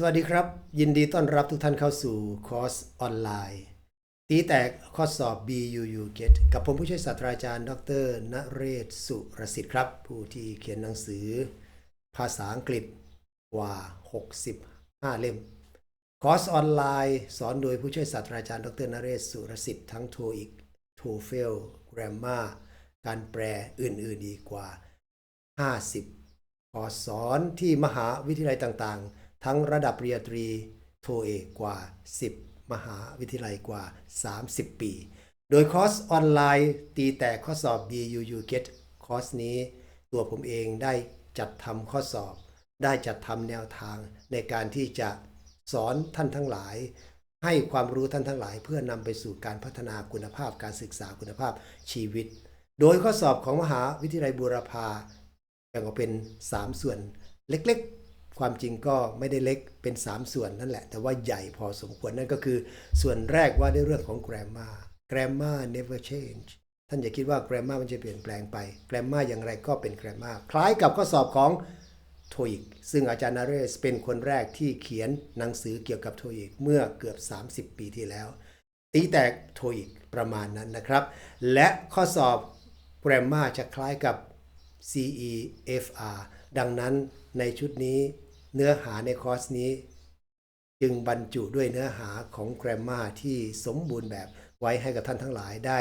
สวัสดีครับ ยินดีต้อนรับทุกท่านเข้าสู่คอร์สออนไลน์ ตีแตกข้อสอบ BUU Get กับผมผู้ช่วยศาสตราจารย์ ดรนเรศสุรสิทธิ์ครับ ผู้ที่เขียนหนังสือ ภาษาอังกฤษกว่า 65 เล่ม คอร์สออนไลน์ สอนโดยผู้ช่วยศาสตราจารย์ ดรนเรศสุรสิทธิ์ทั้ง TOEIC TOEFL Grammar การแปลอื่นๆอีกกว่า 50ขอร์สสอนที่มหาวิทยาลัยต่างๆ ทั้งระดับปริญญาตรีโทเอกกว่า 10 มหาวิทยาลัยกว่า 30 ปี โดยคอร์สออนไลน์ตีแตกข้อสอบ BUU Get คอร์สนี้ ตัวผมเองได้จัดทำข้อสอบ ได้จัดทำแนวทางในการที่จะสอนท่านทั้งหลาย ให้ความรู้ท่านทั้งหลาย เพื่อนำไปสู่การพัฒนาคุณภาพการศึกษาคุณภาพชีวิต โดยข้อสอบของมหาวิทยาลัยบูรพาแบ่งออกเป็น 3 ส่วนเล็ก ความจริงก็ไม่ได้เล็กเป็น 3 ส่วนนั่นแหละ แต่ว่าใหญ่พอสมควรนั่นก็คือส่วนแรกว่าด้วยเรื่องของ grammar grammar never change ท่านอย่าคิดว่า grammar มันจะเปลี่ยนแปลงไป grammar อย่างไรก็เป็น grammar คล้ายกับข้อสอบของ TOEIC ซึ่งอาจารย์นาเรศเป็นคนแรกที่เขียนหนังสือเกี่ยวกับ TOEIC เมื่อเกือบ 30 ปีที่แล้ว ตีแตก TOEIC ประมาณนั้นนะครับ และข้อสอบ grammar จะคล้ายกับ CEFR ดังนั้นในชุดนี้ เนื้อหาในคอร์สนี้ จึงบรรจุด้วยเนื้อหาของ Grammar ที่สมบูรณ์แบบไว้ให้กับท่านทั้งหลายได้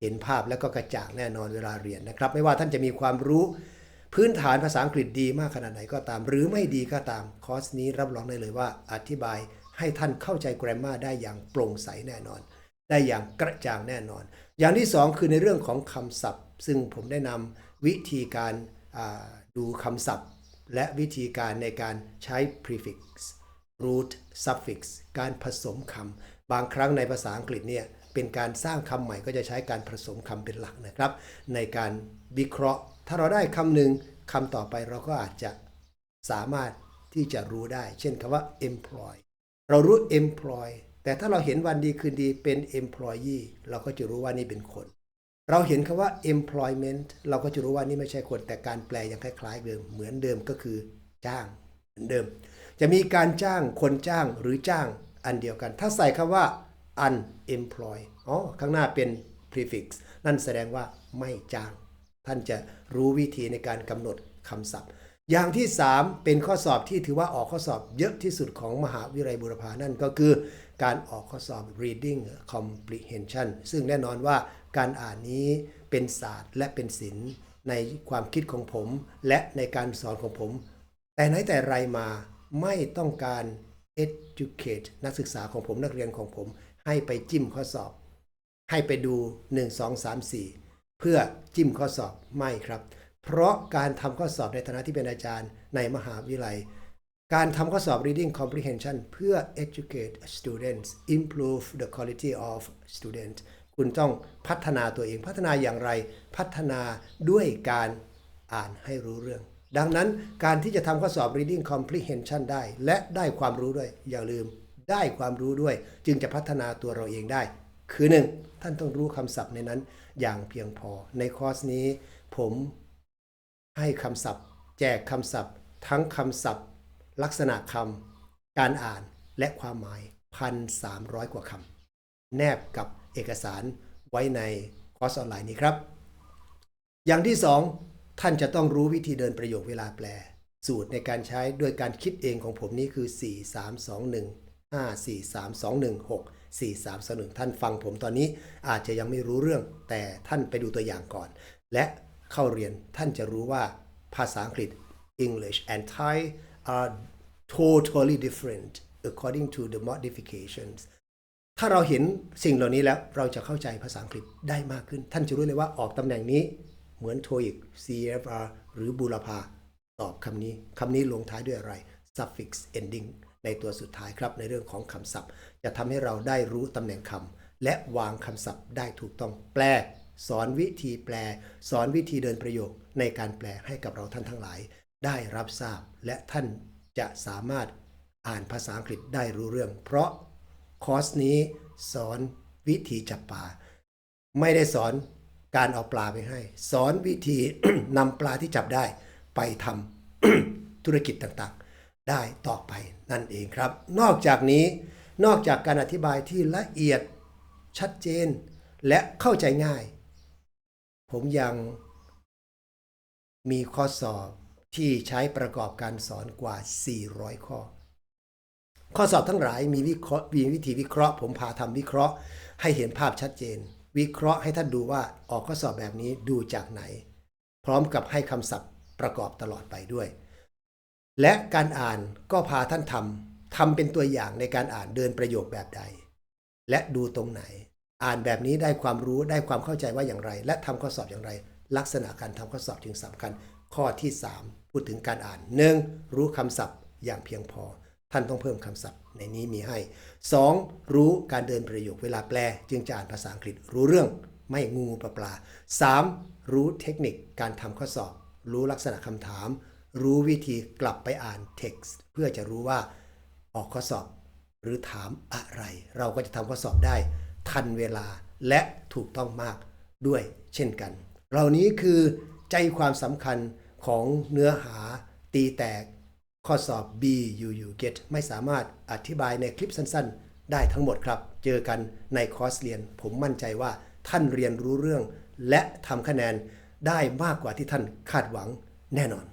เห็นภาพและก็กระจ่างแน่นอนเวลาเรียนนะครับ ไม่ว่าท่านจะมีความรู้พื้นฐานภาษาอังกฤษดีมากขนาดไหนก็ตาม หรือไม่ดีก็ตามคอร์สนี้รับรองได้เลยว่าอธิบายให้ท่านเข้าใจ Grammar ได้อย่างโปร่งใสแน่นอน ได้อย่างกระจ่างแน่นอน อย่างที่สองคือในเรื่องของคำศัพท์ ซึ่งผมได้นำวิธีการดูคำศัพท์ และวิธีการในการใช้ prefix root suffix การผสมคำบางครั้งในภาษาอังกฤษเนี่ยเป็นการสร้างคำใหม่ก็จะใช้การผสมคำเป็นหลักนะครับ ในการวิเคราะห์ ถ้าเราได้คำหนึ่งคำต่อไปเราก็อาจจะสามารถที่จะรู้ได้ เช่นคำว่า employ เรารู้ employ แต่ถ้าเราเห็นวันดีคืนดีเป็น employee เราก็จะรู้ว่านี่เป็นคน เราเห็นคำว่า employment เราก็จะรู้ว่านี่ไม่ใช่คนแต่การแปลยังคล้ายๆเดิม เหมือนเดิมก็คือจ้างเหมือนเดิม จะมีการจ้างคนจ้างหรือจ้างอันเดียวกัน ถ้าใส่คำว่า unemployed อ๋อข้างหน้าเป็น prefix นั่นแสดงว่าไม่จ้าง ท่านจะรู้วิธีในการกำหนดคำศัพท์ อย่างที่ 3 เป็นข้อสอบที่ถือว่าออกข้อสอบเยอะที่สุดของมหาวิทยาลัยบูรพานั่นก็คือ การออกข้อสอบ reading comprehension ซึ่งแน่นอนว่าการอ่านนี้เป็นศาสตร์และเป็นศิลป์ในความคิดของผม และในการสอนของผม แต่ไหนแต่ไรมาไม่ต้องการ educate นักศึกษาของผมนักเรียนของผม ให้ไปจิ้มข้อสอบ ให้ไปดู 1 2 3 4 เพื่อจิ้มข้อสอบไม่ครับ เพราะการทำข้อสอบในฐานะที่เป็นอาจารย์ในมหาวิทยาลัย การทำข้อสอบ reading comprehension เพื่อ educate students improve the quality of student คุณต้องพัฒนาตัวเองพัฒนาอย่างไร พัฒนาด้วยการอ่านให้รู้เรื่อง ดังนั้นการที่จะทำข้อสอบ reading comprehension ได้ และได้ความรู้ด้วย อย่าลืมได้ความรู้ด้วย จึงจะพัฒนาตัวเราเองได้ คือหนึ่งท่านต้องรู้คำศัพท์ในนั้นอย่างเพียงพอ ในคอร์สนี้ผม ให้คำศัพท์ แจกคำศัพท์ ทั้งคำศัพท์ ลักษณะคำการอ่านและความหมาย1,300กว่าคำแนบกับเอกสารไว้ในคอร์สออนไลน์นี้ครับ อย่างที่สองท่านจะต้องรู้วิธีเดินประโยคเวลาแปล สูตรในการใช้ด้วยการคิดเองของผมนี้คือ 4 3 2 1 5 4 3 2 1 6 4 3 2 1 ท่านฟังผมตอนนี้อาจจะยังไม่รู้เรื่อง แต่ท่านไปดูตัวอย่างก่อน และ เข้าเรียนท่านจะรู้ว่าภาษาอังกฤษ English and Thai are totally different according to the modifications ถ้าเราเห็นสิ่งเหล่านี้แล้วเราจะเข้าใจภาษาอังกฤษได้มากขึ้น ท่านจะรู้เลยว่าออกตำแหน่งนี้เหมือน TOEIC CFR หรือบูรพาตอบคำนี้คำนี้ลงท้ายด้วยอะไร suffix ending ในตัวสุดท้ายครับในเรื่องของคำศัพท์ จะทำให้เราได้รู้ตำแหน่งคำและวางคำศัพท์ได้ถูกต้องแปล สอนวิธีแปล สอนวิธีเดินประโยคในการแปลให้กับเราท่านทั้งหลาย ได้รับทราบและท่านจะสามารถอ่านภาษาอังกฤษได้รู้เรื่อง เพราะคอร์สนี้สอนวิธีจับปลาไม่ได้สอนการเอาปลาไปให้ สอนวิธีนำปลาที่จับได้ไปทำธุรกิจต่างๆ ได้ต่อไปนั่นเองครับ นอกจากนี้นอกจากการอธิบายที่ละเอียดชัดเจน และเข้าใจง่าย ผมยังมีข้อสอบที่ใช้ประกอบการสอนกว่า 400 ข้อ ข้อสอบทั้งหลายมีวิเคราะห์มีวิธีวิเคราะห์ ผมพาทำวิเคราะห์ ให้เห็นภาพชัดเจน วิเคราะห์ให้ท่านดูว่าออกข้อสอบแบบนี้ดูจากไหน พร้อมกับให้คำศัพท์ประกอบตลอดไปด้วย และการอ่านก็พาท่านทำทำเป็นตัวอย่างในการอ่านเดินประโยคแบบใด และดูตรงไหน อ่านแบบนี้ได้ความรู้ได้ความเข้าใจว่าอย่างไร และทำข้อสอบอย่างไร ลักษณะการทำข้อสอบจึงสำคัญ ข้อที่ 3 พูดถึงการอ่าน 1. รู้คำศัพท์อย่างเพียงพอ ท่านต้องเพิ่มคำศัพท์ในนี้มีให้ 2. รู้การเดินประโยคเวลาแปล จึงจะอ่านภาษาอังกฤษรู้เรื่องไม่งูปลาปลา 3. รู้เทคนิคการทำข้อสอบ รู้ลักษณะคำถาม รู้วิธีกลับไปอ่าน text เพื่อจะรู้ว่าออกข้อสอบ หรือถามอะไร เราก็จะทำข้อสอบได้ ทันเวลาและถูกต้องมากด้วยเช่นกัน เหล่านี้คือใจความสำคัญของเนื้อหาตีแตกข้อสอบ B U U Get ไม่สามารถอธิบายในคลิปสั้นๆ ได้ทั้งหมดครับ เจอกันในคอร์สเรียน ผมมั่นใจว่าท่านเรียนรู้เรื่อง และทำคะแนนได้มากกว่าที่ท่านคาดหวังแน่นอน